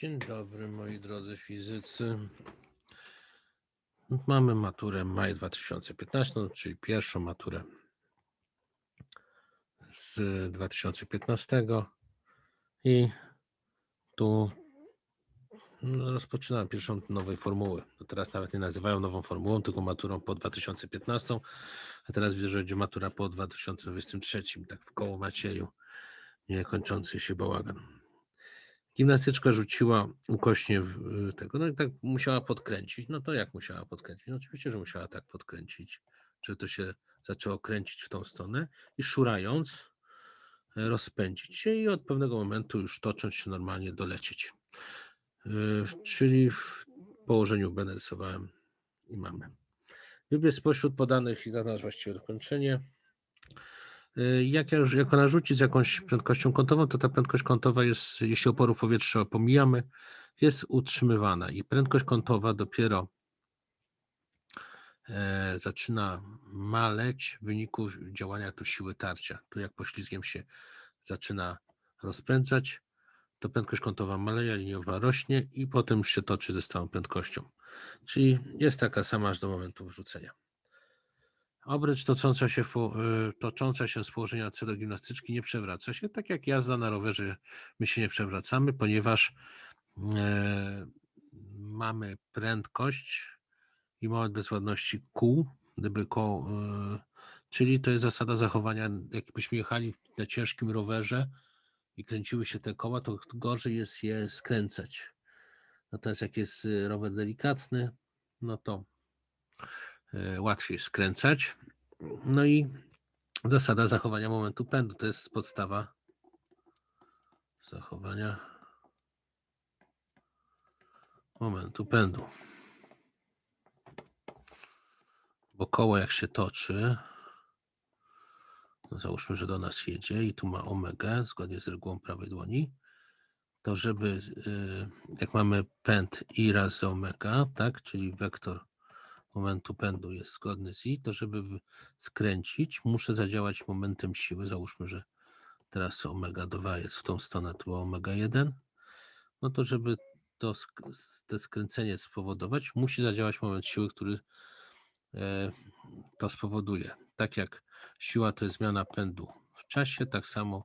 Dzień dobry moi drodzy fizycy. Mamy maturę maj 2015, no, czyli pierwszą maturę z 2015 i tu no, rozpoczynam pierwszą nowej formuły. No teraz nawet nie nazywają nową formułą, tylko maturą po 2015, a teraz widzę, że będzie matura po 2023, tak w koło Macieju, niekończący się bałagan. Gimnastyczka rzuciła ukośnie w y, tego, no i tak musiała podkręcić. No to jak musiała podkręcić? No oczywiście, że musiała tak podkręcić, że to się zaczęło kręcić w tą stronę i szurając e, rozpędzić się i od pewnego momentu już tocząc się normalnie dolecieć. Y, Czyli w położeniu B narysowałem i mamy. Wybierz spośród podanych i zaznacz właściwe dokończenie. Y, Jak, jak ona rzuci z jakąś prędkością kątową, to ta prędkość kątowa jest, jeśli oporów powietrza pomijamy, jest utrzymywana i prędkość kątowa dopiero e, zaczyna maleć w wyniku działania tu siły tarcia. Tu jak poślizgiem się zaczyna rozpędzać, to prędkość kątowa maleje, liniowa rośnie i potem już się toczy ze stałą prędkością. Czyli jest taka sama aż do momentu wrzucenia. Obręcz tocząca się, y, tocząca się z położenia C do gimnastyczki nie przewraca się, tak jak jazda na rowerze, my się nie przewracamy, ponieważ e, mamy prędkość i moment bezładności kół, gdyby koło, y, czyli to jest zasada zachowania, jakbyśmy jechali na ciężkim rowerze i kręciły się te koła, to gorzej jest je skręcać. Natomiast jak jest y, rower delikatny, no to łatwiej skręcać. No i zasada zachowania momentu pędu to jest podstawa zachowania momentu pędu. Bo koło jak się toczy, no załóżmy, że do nas jedzie i tu ma omega zgodnie z regułą prawej dłoni, to żeby, y, jak mamy pęd i razy omega, tak, czyli wektor momentu pędu jest zgodny z i, to żeby skręcić, muszę zadziałać momentem siły. Załóżmy, że teraz omega 2 jest w tą stronę, tu omega 1. No to żeby to, to skręcenie spowodować, musi zadziałać moment siły, który e, to spowoduje. Tak jak siła to jest zmiana pędu w czasie, tak samo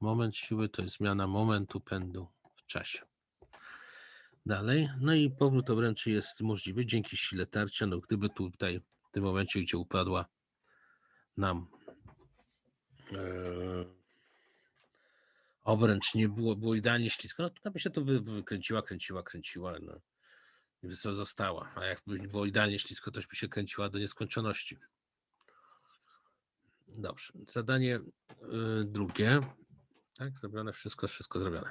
moment siły to jest zmiana momentu pędu w czasie. Dalej, no i powrót obręczy jest możliwy dzięki sile tarcia. No gdyby tutaj w tym momencie, gdzie upadła nam e, obręcz nie było, było idealnie ślisko, no to by się to wy, wykręciła, kręciła, kręciła, no i została. A jakby było idealnie ślisko, już by się kręciła do nieskończoności. Dobrze, zadanie y, drugie. Tak, zrobione, wszystko, wszystko zrobione.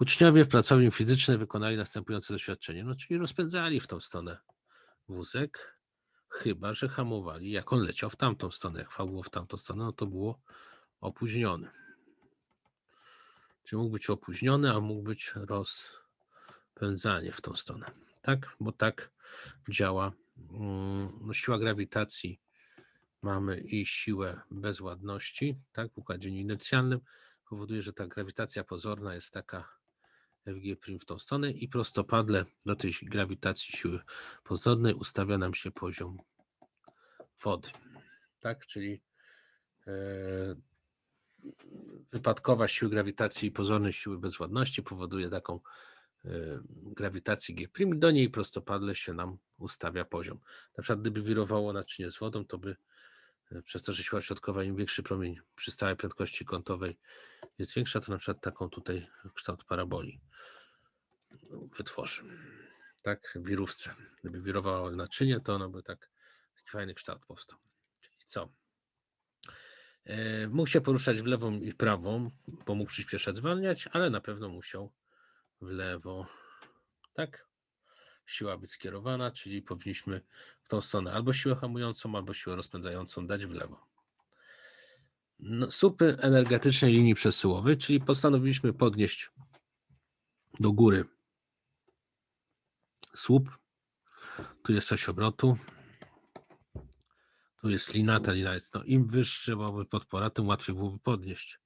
Uczniowie w pracowni fizycznej wykonali następujące doświadczenie. No, czyli rozpędzali w tą stronę wózek, chyba że hamowali, jak on leciał w tamtą stronę. Jak V było w tamtą stronę, no to było opóźniony. Czy mógł być opóźniony, a mógł być rozpędzanie w tą stronę. Tak, bo tak działa mm, no, siła grawitacji. Mamy i siłę bezładności, tak, w układzie inercjalnym powoduje, że ta grawitacja pozorna jest taka Fg' w tą stronę i prostopadle do tej grawitacji siły pozornej ustawia nam się poziom wody. Tak, czyli e, wypadkowa siły grawitacji i pozornej siły bezładności powoduje taką e, grawitację G', do niej prostopadle się nam ustawia poziom. Na przykład gdyby wirowało naczynie z wodą, to by przez to, że siła środkowa im większy promień przy stałej prędkości kątowej jest większa, to na przykład taką tutaj kształt paraboli wytworzy. Tak, wirówce. Gdyby wirowało naczynie, to ono by tak taki fajny kształt powstał. Czyli co? E, Mógł się poruszać w lewą i prawą, bo mógł przyspieszać, zwalniać, ale na pewno musiał w lewo. Tak? Siła być skierowana, czyli powinniśmy w tą stronę albo siłę hamującą, albo siłę rozpędzającą dać w lewo. No, supy energetycznej linii przesyłowej, czyli postanowiliśmy podnieść do góry słup. Tu jest oś obrotu. Tu jest lina, ta lina jest, no im wyższa byłaby podpora, tym łatwiej byłoby podnieść.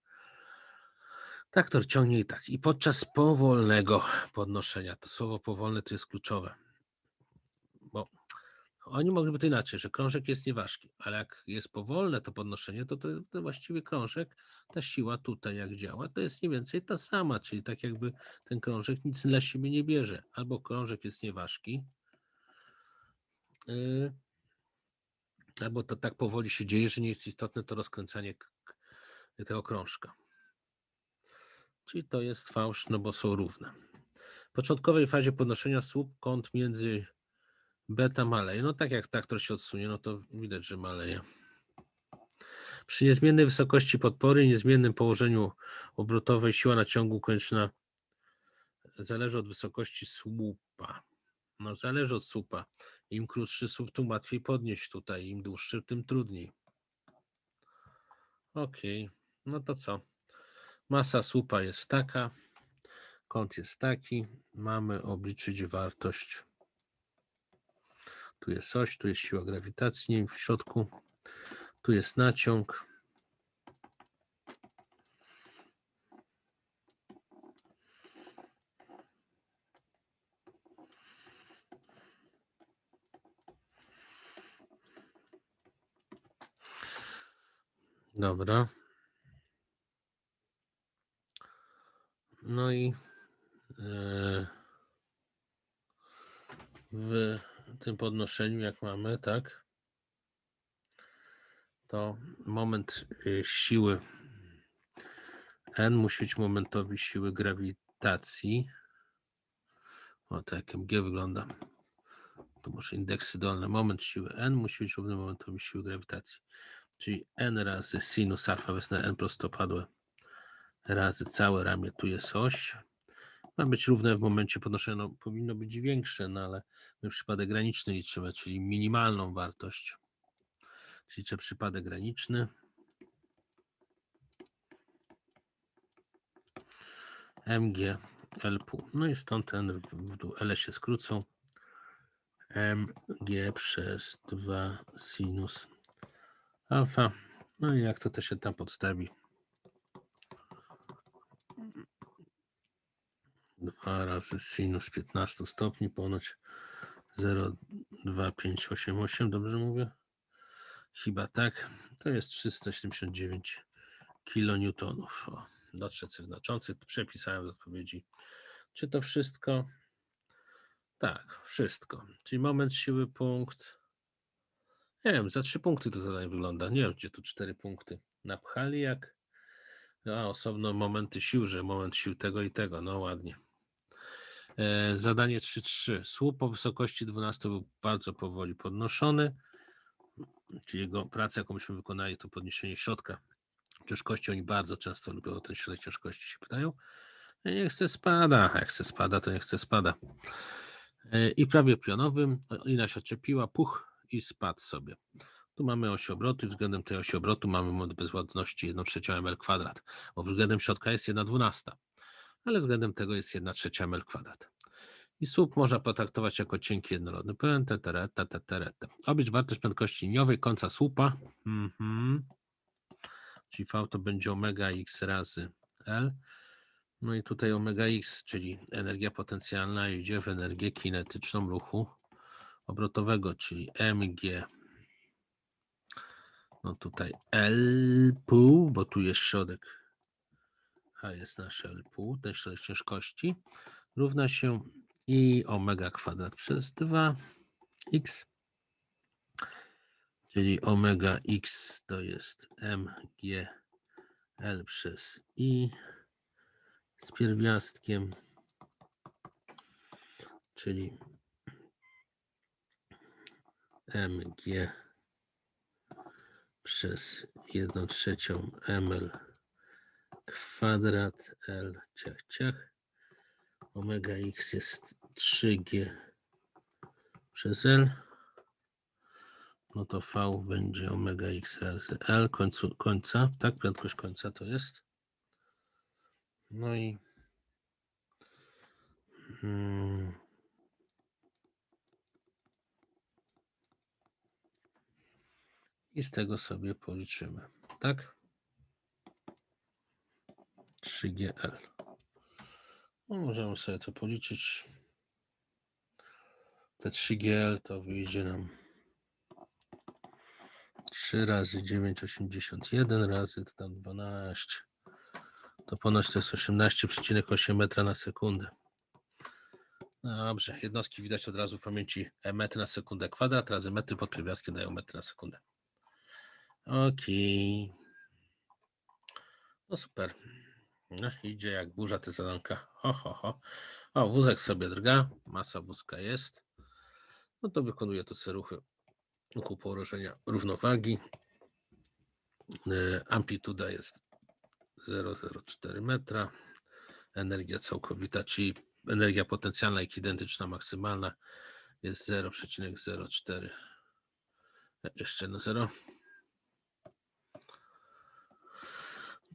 Traktor ciągnie i tak. I podczas powolnego podnoszenia, to słowo powolne to jest kluczowe. Bo oni mogliby to inaczej, że krążek jest nieważki, ale jak jest powolne to podnoszenie, to, to, to właściwie krążek, ta siła tutaj jak działa, to jest mniej więcej ta sama, czyli tak jakby ten krążek nic dla siebie nie bierze. Albo krążek jest nieważki, yy, albo to tak powoli się dzieje, że nie jest istotne to rozkręcanie tego krążka. Czyli to jest fałsz, no bo są równe. W początkowej fazie podnoszenia słup kąt między beta maleje. No tak jak traktor się odsunie, no to widać, że maleje. Przy niezmiennej wysokości podpory i niezmiennym położeniu obrotowej siła naciągu konieczna zależy od wysokości słupa. No zależy od słupa. Im krótszy słup, tym łatwiej podnieść tutaj, im dłuższy, tym trudniej. Okej, no to co? Masa słupa jest taka, kąt jest taki, mamy obliczyć wartość. Tu jest oś, tu jest siła grawitacji w środku, tu jest naciąg. Dobra. No i e, w tym podnoszeniu, jak mamy, tak, to moment e, siły N musi być momentowi siły grawitacji. O, tak jak MG wygląda. To może indeksy dolne. Moment siły N musi być równy momentowi siły grawitacji. Czyli N razy sinus alfa wezmę N prostopadłe razy całe ramię, tu jest oś. Ma być równe w momencie podnoszenia, no, powinno być większe, no ale my przypadek graniczny liczymy, czyli minimalną wartość. Liczę przypadek graniczny. MG L pół. No i stąd ten w L się skrócą. MG przez 2 sinus alfa. No i jak to też się tam podstawi? 2 razy sinus 15 stopni ponoć 0,2588, dobrze mówię? Chyba tak. To jest 379 kilonewtonów. O, coś znaczący. Przepisałem w odpowiedzi. Czy to wszystko? Tak, wszystko. Czyli moment siły punkt. Nie wiem, za trzy punkty to zadanie wygląda. Nie wiem, gdzie tu cztery punkty. Napchali jak. A osobno momenty sił, że moment sił tego i tego. No ładnie. E, Zadanie 3.3. Słup po wysokości 12 był bardzo powoli podnoszony, czyli jego praca, jaką myśmy wykonali, to podniesienie środka ciężkości. Oni bardzo często lubią o ten środek ciężkości się pytają. Ja Nie chcę spada, jak chce spada, to nie chce spada. E, I prawie pionowym lina się odczepiła, puch i spadł sobie. Tu mamy oś obrotu i względem tej osi obrotu mamy moment bezwładności 1 trzecią ml kwadrat, bo względem środka jest 1 dwunasta ale względem tego jest 1 trzecia ml kwadrat. I słup można potraktować jako cienki jednorodny płyn, tetereta, tetereta. Oblicz wartość prędkości liniowej końca słupa, mhm. czyli V to będzie omega x razy L. No i tutaj omega x, czyli energia potencjalna idzie w energię kinetyczną ruchu obrotowego, czyli mg. No tutaj L pół, bo tu jest środek. A jest nasze L pół, ten środek ciężkości, równa się i omega kwadrat przez 2 x, czyli omega x to jest mg L przez i z pierwiastkiem, czyli mg przez 1 trzecią ml kwadrat L ciach ciach. Omega x jest 3G przez L. No to V będzie omega x razy L końcu, końca, tak? Prędkość końca to jest. No i mm, i z tego sobie policzymy, tak? 3GL. No, możemy sobie to policzyć. Te 3GL to wyjdzie nam 3 razy 9,81 razy to tam 12. To ponoć to jest 18,8 metra na sekundę. Dobrze, jednostki widać od razu w pamięci e, metry na sekundę kwadrat razy metry pod pierwiastkiem dają metry na sekundę. Okej. No super. No, idzie jak burza te zadanka. Ho, ho, ho. O, wózek sobie drga, masa wózka jest. No to wykonuje to seruchy ku położenia równowagi. E, Amplituda jest 0,04 metra. Energia całkowita, czyli energia potencjalna i identyczna maksymalna jest 0,04. E, Jeszcze na 0.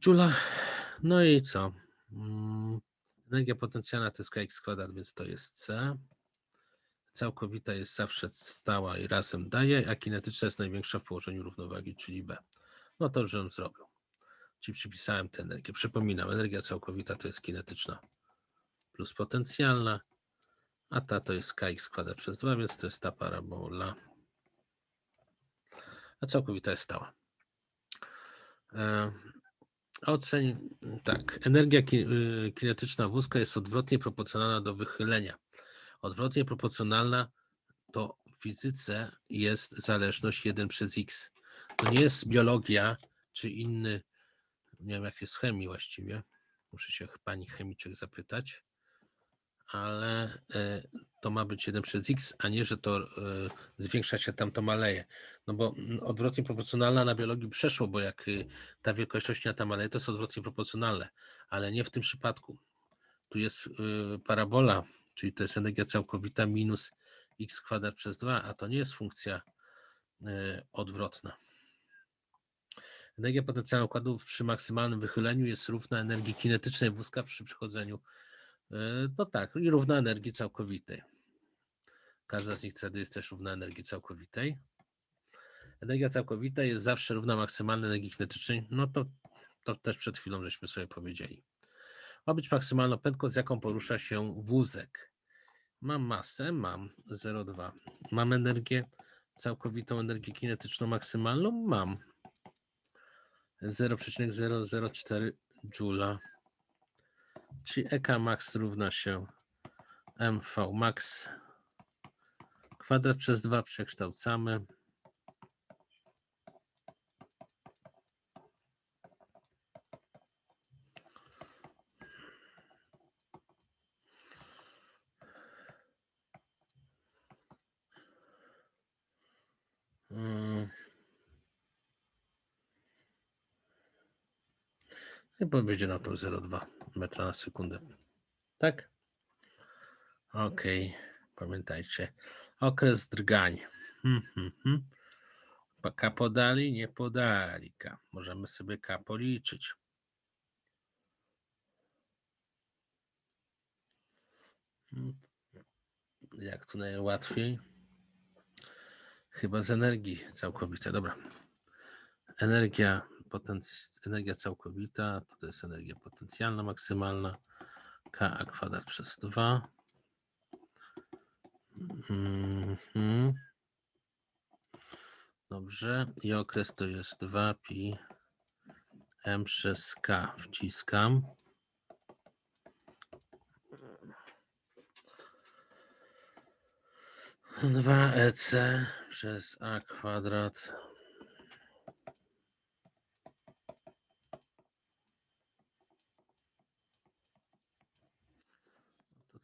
Joula. No i co? Mm, Energia potencjalna to jest kx kwadrat, więc to jest C. Całkowita jest zawsze stała i razem daje, a kinetyczna jest największa w położeniu równowagi, czyli B. No to żebym zrobił. Czyli przypisałem tę energię. Przypominam, energia całkowita to jest kinetyczna plus potencjalna, a ta to jest kx kwadrat przez 2, więc to jest ta parabola. A całkowita jest stała. Oceń, tak, energia y, kinetyczna wózka jest odwrotnie proporcjonalna do wychylenia. Odwrotnie proporcjonalna to w fizyce jest zależność 1 przez x. To nie jest biologia czy inny, nie wiem jak jest w chemii właściwie, muszę się pani chemiczek zapytać, ale e, to ma być 1 przez x, a nie, że to e, zwiększa się tam, to maleje. No bo odwrotnie proporcjonalna na biologii przeszło, bo jak y, ta wielkość roślina tam maleje, to jest odwrotnie proporcjonalne, ale nie w tym przypadku. Tu jest y, parabola, czyli to jest energia całkowita minus x kwadrat przez 2, a to nie jest funkcja y, odwrotna. Energia potencjalna układu przy maksymalnym wychyleniu jest równa energii kinetycznej wózka przy przychodzeniu. No tak, i równa energii całkowitej. Każda z nich wtedy jest też równa energii całkowitej. Energia całkowita jest zawsze równa maksymalnej energii kinetycznej. No to, to też przed chwilą żeśmy sobie powiedzieli. Ma być maksymalna prędkość, z jaką porusza się wózek. Mam masę, mam 0,2. Mam energię całkowitą, energię kinetyczną maksymalną? Mam 0,004 Joula. Czyli EK max równa się MV max kwadrat przez 2 przekształcamy. Mm. Chyba będzie na to 0,2 metra na sekundę. Tak? Okej, pamiętajcie. Okres drgań. Hmm, hmm, hmm. K podali, nie podali. K. Możemy sobie K policzyć. Hmm. Jak tu najłatwiej? Chyba z energii całkowitej. Dobra. Energia, potenc- energia całkowita, to jest energia potencjalna maksymalna. K a kwadrat przez 2. Mhm. Dobrze. I okres to jest 2 pi m przez k. Wciskam. Dwa EC przez a kwadrat.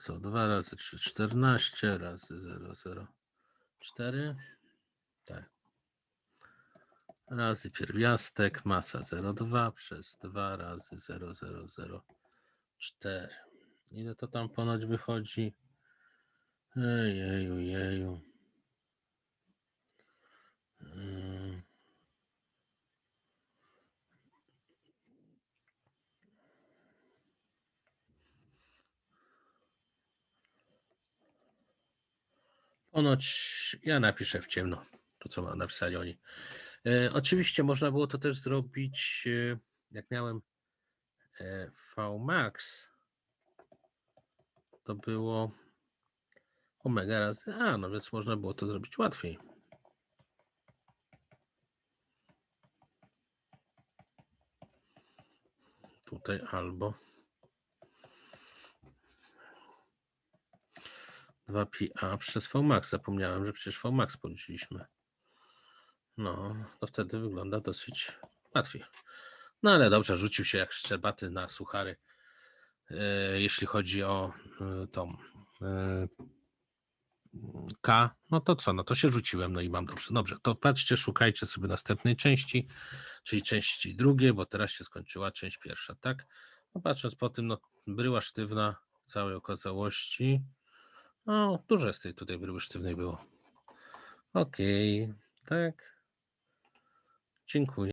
Co? 2 razy 3, 14 razy 0, 0, 4. Tak. Razy pierwiastek, masa 0,2 przez 2 razy 0,004. Ile to tam ponoć wychodzi? Ejeju, jeju. Mm. Ponoć ja napiszę w ciemno to, co napisali oni. E, oczywiście można było to też zrobić, e, jak miałem E, Vmax to było omega razy A, no więc można było to zrobić łatwiej. Tutaj albo 2pi-a przez Vmax. Zapomniałem, że przecież Vmax policzyliśmy. No, to wtedy wygląda dosyć łatwiej. No ale dobrze, rzucił się jak szczerbaty na suchary. E, jeśli chodzi o e, tą e, K, no to co, no to się rzuciłem, no i mam dobrze. Dobrze, to patrzcie, szukajcie sobie następnej części, czyli części drugiej, bo teraz się skończyła część pierwsza, tak? No patrząc po tym, no bryła sztywna całej okazałości. No, dużo jest tej tutaj bryły sztywnej było. Okej, tak. Dziękuję.